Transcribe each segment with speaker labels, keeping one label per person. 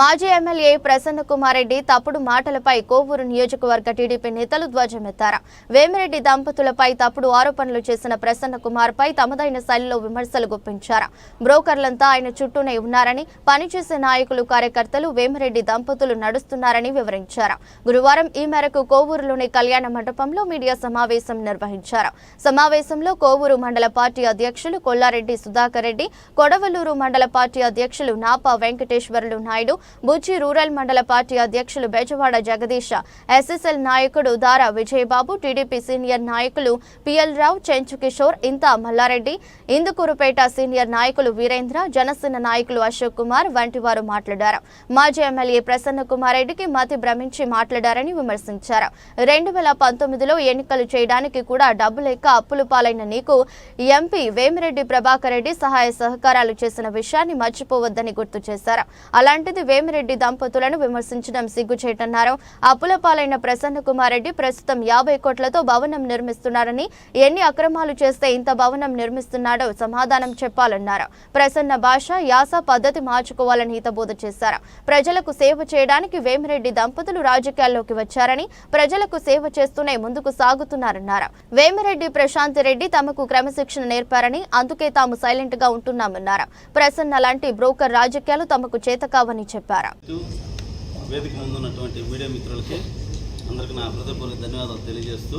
Speaker 1: మాజీ ఎమ్మెల్యే ప్రసన్న కుమార్ రెడ్డి తప్పుడు మాటలపై కోవూరు నియోజకవర్గ టీడీపీ నేతలు ధ్వజమెత్తారు. వేమిరెడ్డి దంపతులపై తప్పుడు ఆరోపణలు చేసిన ప్రసన్న కుమార్ పై తమదైన శైలిలో విమర్శలు గుప్పించారు. బ్రోకర్లంతా ఆయన చుట్టూనే ఉన్నారని పనిచేసే నాయకులు కార్యకర్తలు వేమిరెడ్డి దంపతులు నడుస్తున్నారని వివరించారు. గురువారం ఈ మేరకు కోవూరులోని కళ్యాణ మండపంలో మీడియా సమావేశం నిర్వహించారు. సమావేశంలో కోవూరు మండల పార్టీ అధ్యక్షులు కొల్లారెడ్డి సుధాకర్ రెడ్డి కొడవలూరు మండల పార్టీ అధ్యక్షులు నాపా వెంకటేశ్వర్లు నాయుడు బుచ్చి రూరల్ మండల పార్టీ అధ్యక్షులు బెజవాడ జగదీష్ ఎస్ఎస్ఎల్ నాయకుడు దారా విజయబాబు టీడీపీ సీనియర్ నాయకులు పిఎల్ రావు చెంచు కిషోర్ ఇంతా మల్లారెడ్డి ఇందుకూరుపేట సీనియర్ నాయకులు వీరేంద్ర జనసేన నాయకులు అశోక్ కుమార్ వంటి వారు మాట్లాడారు. మాజీ ఎమ్మెల్యే ప్రసన్న కుమార్ రెడ్డికి మతి భ్రమించి మాట్లాడారని విమర్శించారు. రెండు వేల పంతొమ్మిదిలో ఎన్నికలు చేయడానికి కూడా డబ్బు లేక అప్పులు పాలైన నీకు ఎంపీ వేమిరెడ్డి ప్రభాకర్ రెడ్డి సహాయ సహకారాలు చేసిన విషయాన్ని మర్చిపోవద్దని గుర్తు చేశారు. అలాంటిది వేమిరెడ్డి దంపతులను విమర్శించడం సిగ్గుచేటన్నారు. అప్పుల పాలైన ప్రసన్న కుమార్ రెడ్డి ప్రస్తుతం యాభై కోట్లతో భవనం నిర్మిస్తున్నారని ఎన్ని అక్రమాలు చేస్తే ఇంత భవనం నిర్మిస్తున్నాడో సమాధానం చెప్పాలన్నారు. ప్రసన్న భాష యాస పద్ధతి మార్చుకోవాలని హితబోధ చేశారు. ప్రజలకు సేవ చేయడానికి వేమిరెడ్డి దంపతులు రాజకీయాల్లోకి వచ్చారని ప్రజలకు సేవ చేస్తూనే ముందుకు సాగుతున్నారన్నారు. వేమిరెడ్డి ప్రశాంత్ రెడ్డి తమకు క్రమశిక్షణ నేర్పారని అందుకే తాము సైలెంట్గా ఉంటున్నామన్నారు. ప్రసన్న లాంటి బ్రోకర్ రాజకీయాలు తమకు చేతకావని చెప్పారు.
Speaker 2: ఇటు వేదిక ముందు ఉన్నటువంటి మీడియా మిత్రులకి అందరికీ నా హృదయపూర్వక ధన్యవాదాలు తెలియజేస్తూ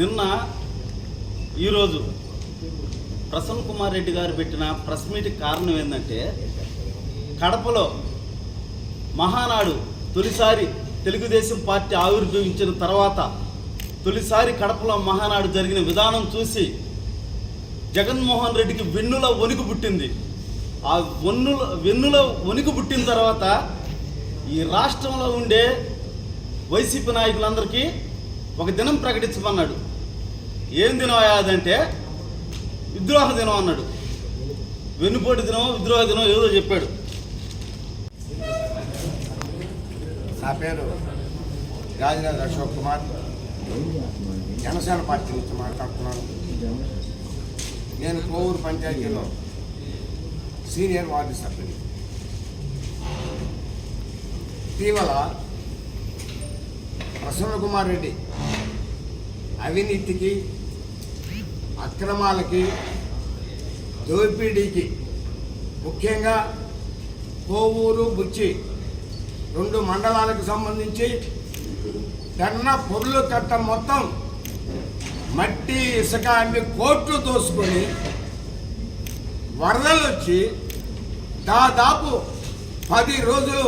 Speaker 2: నిన్న ఈరోజు ప్రసన్న కుమార్ రెడ్డి గారు పెట్టిన ప్రెస్ మీట్ కారణం ఏంటంటే కడపలో మహానాడు తొలిసారి తెలుగుదేశం పార్టీ ఆవిర్భవించిన తర్వాత తొలిసారి కడపలో మహానాడు జరిగిన విధానం చూసి జగన్మోహన్ రెడ్డికి వెన్నుల వణుకు పుట్టింది. ఆ వన్నుల వెన్నులో వణుకు పుట్టిన తర్వాత ఈ రాష్ట్రంలో ఉండే వైసీపీ నాయకులందరికీ ఒక దినం ప్రకటించమన్నాడు. ఏం దినం అదంటే విద్రోహ దినం అన్నాడు. వెన్నుపోటు దినం విద్రోహ దినం ఏదో చెప్పాడు.
Speaker 3: నా పేరు గాజిరాజ్ అశోక్ కుమార్. జనసేన పార్టీ నుంచి మాట్లాడుతున్నాను. నేను కోవూరు పంచాయతీలో సీనియర్ వార్డు సభ్యులు. ఇటీవల ప్రసన్న కుమార్ రెడ్డి అవినీతికి అక్రమాలకి దోపిడీకి ముఖ్యంగా కోవూరు బుచ్చి రెండు మండలాలకు సంబంధించి పెన్న పొర్లు కట్ట మొత్తం మట్టి ఇసుక అన్ని కోట్లు దోసుకొని వరదలు వచ్చి దాదాపు పది రోజులు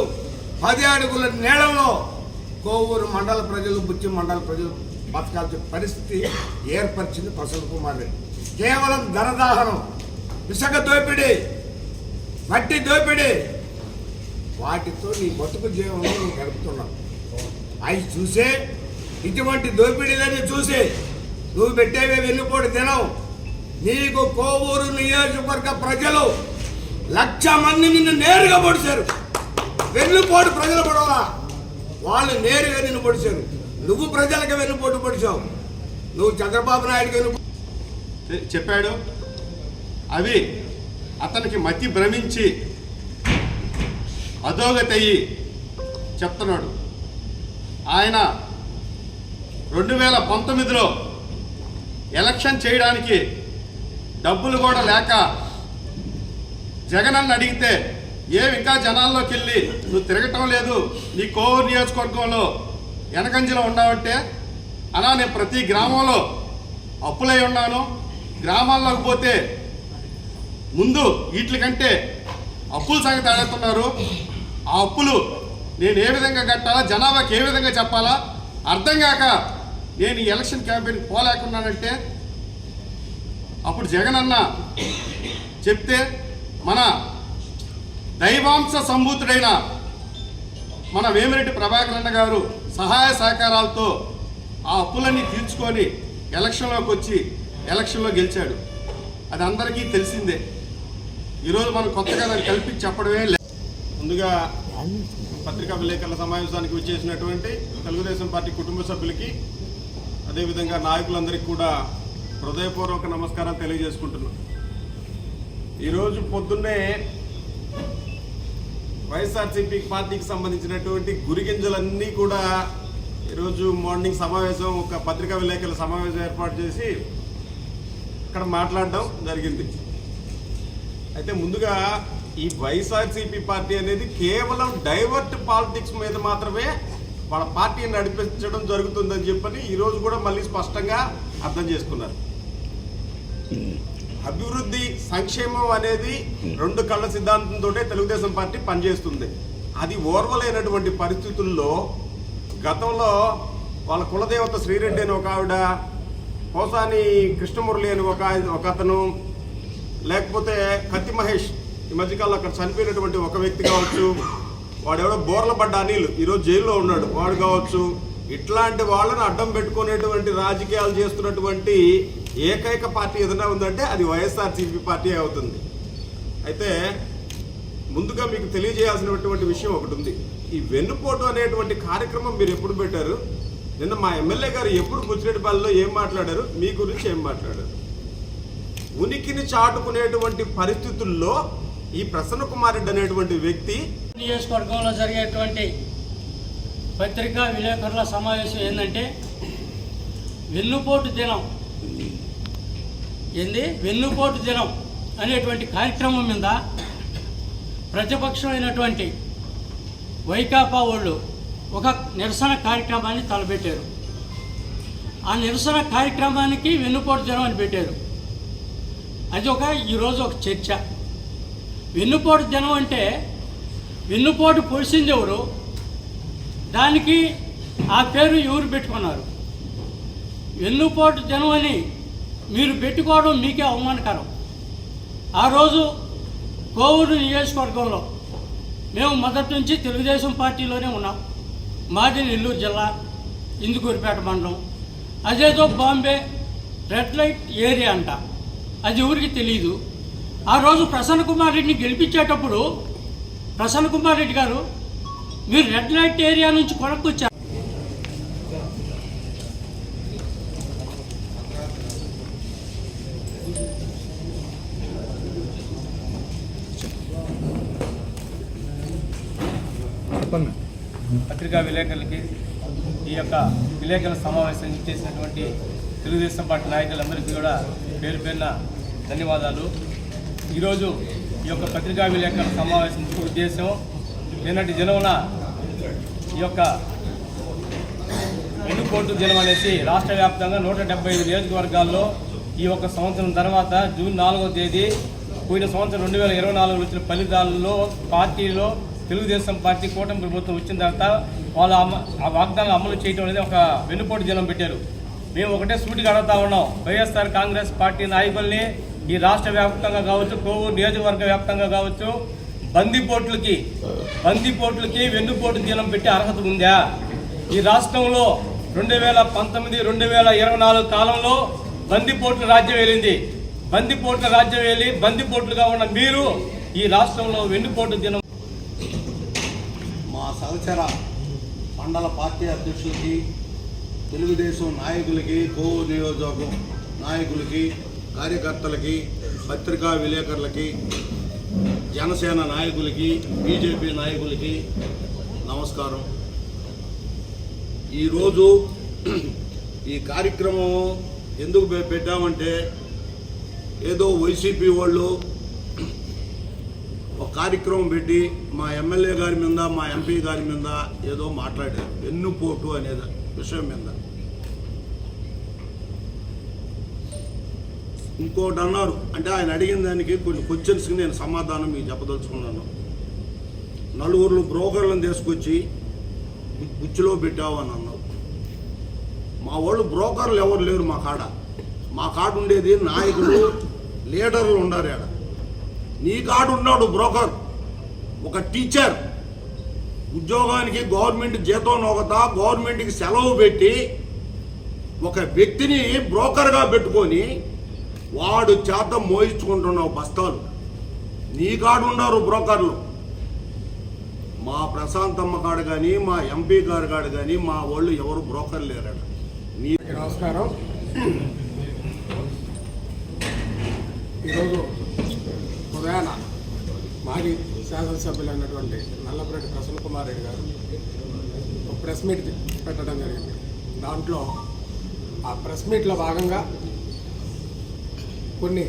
Speaker 3: పది అడుగుల నీళ్ళలో కోవూరు మండల ప్రజలు బుచ్చి మండల ప్రజలు బతకాల్సిన పరిస్థితి ఏర్పరిచింది ప్రసన్న కుమార్ రెడ్డి. కేవలం ధనదాహనం ఇసుక దోపిడీ మట్టి దోపిడీ వాటితో నీ బతుకు జీవనంలో నువ్వు గడుపుతున్నావు. అవి చూసే ఇటువంటి దోపిడీలని చూసి నువ్వు పెట్టేవే వెన్నుపోటు తినవు నీకు కోవూరు నియోజకవర్గ ప్రజలు లక్ష మంది నిన్ను నేరుగా పొడిచారు. వెన్నుపోటు ప్రజలు పడవలా వాళ్ళు నేరుగా నిన్ను పొడిచారు. నువ్వు ప్రజలకు వెన్నుపోటు పొడిచావు. నువ్వు చంద్రబాబు నాయుడుకి వెన్ను
Speaker 4: చెప్పాడు. అవి అతనికి మతి భ్రమించి అధోగతయ్యి చెప్తున్నాడు. ఆయన రెండు వేల పంతొమ్మిదిలో ఎలక్షన్ చేయడానికి డబ్బులు కూడా లేక జగన్ అన్న అడిగితే ఏం ఇంకా జనాల్లోకి వెళ్ళి నువ్వు తిరగటం లేదు. నీ కోవూరు నియోజకవర్గంలో వెనకంజలో ఉన్నావంటే అలా నేను ప్రతి గ్రామంలో అప్పులై ఉన్నాను. గ్రామాల్లోకి పోతే ముందు వీటి కంటే అప్పుల సంగతి అడుగుతున్నారు ఆ అప్పులు నేను ఏ విధంగా కట్టాలా జనాభాకి ఏ విధంగా చెప్పాలా? అర్థం కాక నేను ఈ ఎలక్షన్ క్యాంపెయిన్ పోలేకున్నానంటే అప్పుడు జగన్ అన్న చెప్తే మన దైవాంశ సంభూతుడైన మన వేమిరెడ్డి ప్రభాకరన్న అన్న గారు సహాయ సహకారాలతో ఆ అప్పులన్నీ తీర్చుకొని ఎలక్షన్లోకి వచ్చి ఎలక్షన్లో గెలిచాడు. అది అందరికీ తెలిసిందే. ఈరోజు మనం కొత్తగా దాన్ని కల్పించి చెప్పడమే లేదు
Speaker 5: ముందుగా పత్రికా విలేకరుల సమావేశానికి వచ్చేసినటువంటి తెలుగుదేశం పార్టీ కుటుంబ సభ్యులకి అదేవిధంగా నాయకులందరికీ కూడా హృదయపూర్వక నమస్కారం తెలియజేసుకుంటున్నాను ఈరోజు పొద్దున్నే వైఎస్ఆర్సీపీ పార్టీకి సంబంధించినటువంటి గురిగింజలన్నీ కూడా ఈరోజు మార్నింగ్ సమావేశం ఒక పత్రికా విలేకరుల సమావేశం ఏర్పాటు చేసి ఇక్కడ మాట్లాడడం జరిగింది. అయితే ముందుగా ఈ వైఎస్ఆర్సీపీ పార్టీ అనేది కేవలం డైవర్ట్ పాలిటిక్స్ మీద మాత్రమే వాళ్ళ పార్టీని నడిపించడం జరుగుతుందని చెప్పని ఈరోజు కూడా మళ్ళీ స్పష్టంగా అర్థం చేసుకున్నారు. అభివృద్ధి సంక్షేమం అనేది రెండు కళ్ళ సిద్ధాంతంతో తెలుగుదేశం పార్టీ పనిచేస్తుంది. అది ఓర్వలేనటువంటి పరిస్థితుల్లో గతంలో వాళ్ళ కులదేవత శ్రీరెడ్డి అని ఒక ఆవిడ పోసాని కృష్ణమురళి అని ఒక ఆయన- ఒక అతను లేకపోతే కత్తి మహేష్ ఈ మధ్యకాలంలో అక్కడ చనిపోయినటువంటి ఒక వ్యక్తి కావచ్చు వాడెవడో బోర్ల పడ్డ అనిల్ ఈరోజు జైల్లో ఉన్నాడు వాడు కావచ్చు ఇట్లాంటి వాళ్ళని అడ్డం పెట్టుకునేటువంటి రాజకీయాలు చేస్తున్నటువంటి ఏకైక పార్టీ ఏదైనా ఉందంటే అది వైఎస్ఆర్సీపీ పార్టీ అవుతుంది. అయితే ముందుగా మీకు తెలియజేయాల్సినటువంటి విషయం ఒకటి ఉంది. ఈ వెన్నుపోటు అనేటువంటి కార్యక్రమం మీరు ఎప్పుడు పెట్టారు? నిన్న మా ఎమ్మెల్యే గారు ఎప్పుడు ముచ్చిరెడ్డిపల్లిలో ఏం మాట్లాడారు? మీ గురించి ఏం మాట్లాడారు? ఉనికిని చాటుకునేటువంటి పరిస్థితుల్లో ఈ ప్రసన్న కుమార్ రెడ్డి అనేటువంటి వ్యక్తి
Speaker 6: నియోజకవర్గంలో జరిగేటువంటి పత్రికా విలేకరుల సమావేశం ఏంటంటే వెన్నుపోటు దినం ఏంది వెన్నుపోటు దినం అనేటువంటి కార్యక్రమం మీద ప్రతిపక్షమైనటువంటి వైకాపా వాళ్ళు ఒక నిరసన కార్యక్రమాన్ని తలపెట్టారు. ఆ నిరసన కార్యక్రమానికి వెన్నుపోటు దినం అని పెట్టారు. అది ఒక ఈరోజు ఒక చర్చ. వెన్నుపోటు దినం అంటే వెన్నుపోటు పొడిసింది ఎవరు? దానికి ఆ పేరు ఎవరు పెట్టుకున్నారు? వెన్నుపోటు దినం అని మీరు పెట్టుకోవడం మీకే అవమానకరం. ఆ రోజు కోవూరు నియోజకవర్గంలో మేము మొదటి నుంచి తెలుగుదేశం పార్టీలోనే ఉన్నాం. మాది నెల్లూరు జిల్లా ఇందుకూరిపేట మండలం. అదేదో బాంబే రెడ్ లైట్ ఏరియా అంట. అది ఎవరికి తెలియదు ఆ రోజు ప్రసన్న కుమార్ రెడ్డిని గెలిపించేటప్పుడు ప్రసన్న కుమార్ రెడ్డి గారు మీరు రెడ్ లైట్ ఏరియా నుంచి కొనక్కొచ్చారు
Speaker 7: పత్రికా విలేకరులకి ఈ యొక్క విలేకరుల సమావేశం చేసినటువంటి తెలుగుదేశం పార్టీ నాయకులందరికీ కూడా పేరు పేరున ధన్యవాదాలు. ఈరోజు ఈ యొక్క పత్రికా విలేకరుల సమావేశం ఉద్దేశం నిన్నటి దినమున ఈ యొక్క ఎన్నుకోటు దినం అనేసి రాష్ట్ర వ్యాప్తంగా నూట డెబ్బై ఐదు నియోజకవర్గాల్లో ఈ ఒక సంవత్సరం తర్వాత జూన్ నాలుగో తేదీ పోయిన సంవత్సరం రెండు వేల ఇరవై నాలుగులో వచ్చిన ఫలితాల్లో పార్టీలో తెలుగుదేశం పార్టీ కూటమి ప్రభుత్వం వచ్చిన తర్వాత వాళ్ళు ఆ వాగ్దానం అమలు చేయడం అనేది ఒక వెన్నుపోటు జనం పెట్టారు. మేము ఒకటే సూటిగా అడుగుతా ఉన్నాం. వైఎస్ఆర్ కాంగ్రెస్ పార్టీ నాయకుల్ని ఈ రాష్ట్ర వ్యాప్తంగా కావచ్చు కోవూరు నియోజకవర్గ వ్యాప్తంగా కావచ్చు బందిపోట్లకి బందిపోట్లకి వెన్నుపోటు దినం పెట్టే అర్హత ఉందా? ఈ రాష్ట్రంలో రెండు వేల పంతొమ్మిది రెండు వేల ఇరవై నాలుగు కాలంలో బందిపోట్ల రాజ్యం వెళ్ళింది బందిపోట్ల రాజ్యం వెళ్ళి బందిపోట్లుగా ఉన్న మీరు ఈ రాష్ట్రంలో వెన్నుపోటు దినం
Speaker 8: సహచర మండల పార్టీ అధ్యక్షులకి తెలుగుదేశం నాయకులకి కోవు నియోజకవర్గం నాయకులకి కార్యకర్తలకి పత్రికా విలేకరులకి జనసేన నాయకులకి బీజేపీ నాయకులకి నమస్కారం. ఈరోజు ఈ కార్యక్రమం ఎందుకు పెట్టామంటే ఏదో వైసీపీ వాళ్ళు కార్యక్రమం పెట్టి మా ఎమ్మెల్యే గారి మీద మా ఎంపీ గారి మీద ఏదో మాట్లాడారు. వెన్నుపోటు అనే విషయం మీద. ఇంకోటి అన్నారు. అంటే ఆయన అడిగిన దానికి కొన్ని క్వశ్చన్స్కి నేను సమాధానం మీకు చెప్పదలుచుకున్నాను. నలుగురు బ్రోకర్లను తీసుకొచ్చి గుచ్చిలో పెట్టావు అని అన్నావు. మా వాళ్ళు బ్రోకర్లు ఎవరు లేరు మా కాడ. మా కాడ ఉండేది నాయకులు లీడర్లు ఉండారు ఆడ. నీ కాడు ఉన్నాడు బ్రోకర్. ఒక టీచర్. ఉద్యోగానికి గవర్నమెంట్ జీతం నొకతా గవర్నమెంట్కి సెలవు పెట్టి ఒక వ్యక్తిని బ్రోకర్గా పెట్టుకొని వాడు చేత మోయించుకుంటున్నావు బస్తాలు. నీ కాడు ఉన్నారు బ్రోకర్లు. మా ప్రశాంతమ్మ కాడు కానీ మా ఎంపీ గారి కాడు కానీ మా వాళ్ళు ఎవరు బ్రోకర్ లేరట. నీ
Speaker 3: నమస్కారం. ఈరోజు మాజీ శాసనసభ్యులు
Speaker 9: శాసనసభ్యులైనటువంటి నల్లపురెడ్డి ప్రసన్న కుమార్ రెడ్డి గారు ఒక ప్రెస్ మీట్ పెట్టడం జరిగింది. దాంట్లో ఆ ప్రెస్ మీట్లో భాగంగా కొన్ని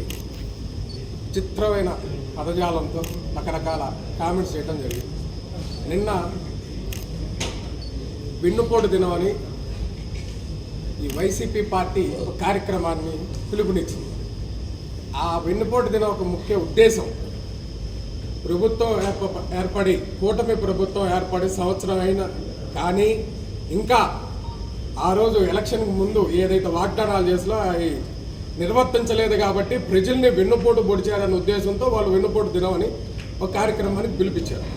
Speaker 9: చిత్రమైన పదజాలంతో రకరకాల కామెంట్స్ చేయడం జరిగింది. నిన్న విన్నుపోటు దినమని ఈ వైసీపీ పార్టీ ఒక కార్యక్రమాన్ని పిలుపునిచ్చింది. ఆ వెన్నుపోటు దినం ఒక ముఖ్య ఉద్దేశం ప్రభుత్వం ఏర్ప ఏర్పడి కూటమి ప్రభుత్వం ఏర్పడి సంవత్సరం అయినా కానీ ఇంకా ఆ రోజు ఎలక్షన్కి ముందు ఏదైతే వాగ్దానాలు చేసినా అవి నిర్వర్తించలేదు కాబట్టి ప్రజల్ని వెన్నుపోటు పొడిచారనే ఉద్దేశంతో వాళ్ళు వెన్నుపోటు దినమని ఒక కార్యక్రమానికి పిలిపించారు.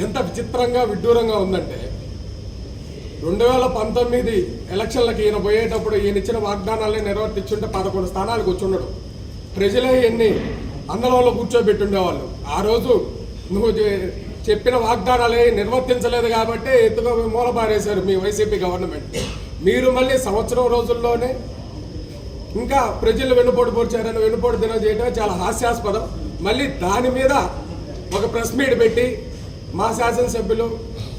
Speaker 9: ఎంత విచిత్రంగా విడ్డూరంగా ఉందంటే రెండు వేల పంతొమ్మిది ఎలక్షన్లకు ఈయన పోయేటప్పుడు ఈయన ఇచ్చిన వాగ్దానాలే నిర్వర్తించుంటే పదకొండు స్థానాలకు వచ్చుండడు ప్రజలే ఎన్ని అందరంలో కూర్చోబెట్టుండేవాళ్ళు. ఆ రోజు నువ్వు చెప్పిన వాగ్దానాలు నిర్వర్తించలేదు కాబట్టి ఎత్తుగా మూలపారేశారు మీ వైసీపీ గవర్నమెంట్. మీరు మళ్ళీ సంవత్సరం రోజుల్లోనే ఇంకా ప్రజలు వెన్నుపోటు పొడిచారని వెన్నుపోటు దినం చేయడం చాలా హాస్యాస్పదం. మళ్ళీ దాని మీద ఒక ప్రెస్ మీట్ పెట్టి మా శాసనసభ్యులు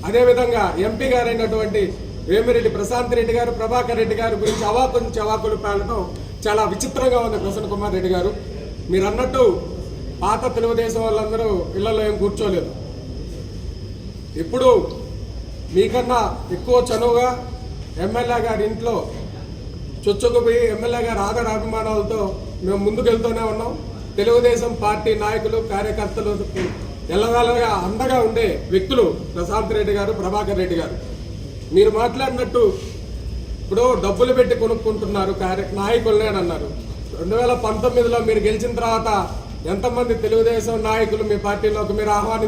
Speaker 9: అదేవిధంగా ఎంపీ గారైనటువంటి వేమిరెడ్డి ప్రశాంత్ రెడ్డి గారు ప్రభాకర్ రెడ్డి గారి గురించి అవాకులు చవాకులు పాడటం చాలా విచిత్రంగా ఉంది ప్రసన్న కుమార్ రెడ్డి గారు. మీరు అన్నట్టు పాత తెలుగుదేశం వాళ్ళందరూ ఇళ్ళలో ఏం కూర్చోలేదు. ఇప్పుడు మీకన్నా ఎక్కువ చనువుగా ఎమ్మెల్యే గారి ఇంట్లో చొచ్చుకుపోయి ఎమ్మెల్యే గారి ఆదర అభిమానాలతో మేము ముందుకెళ్తూనే ఉన్నాం. తెలుగుదేశం పార్టీ నాయకులు కార్యకర్తలు ఎల్లవేళగా అండగా ఉండే వ్యక్తులు ప్రశాంత్ రెడ్డి గారు ప్రభాకర్ రెడ్డి గారు. మీరు మాట్లాడినట్టు ఇప్పుడు డబ్బులు పెట్టి కొనుక్కుంటున్నారు కార్య నాయకులనే అని అన్నారు. రెండు వేల పంతొమ్మిదిలో మీరు గెలిచిన తర్వాత ఎంతమంది తెలుగుదేశం నాయకులు మీ పార్టీలోకి మీరు ఆహ్వానించారు?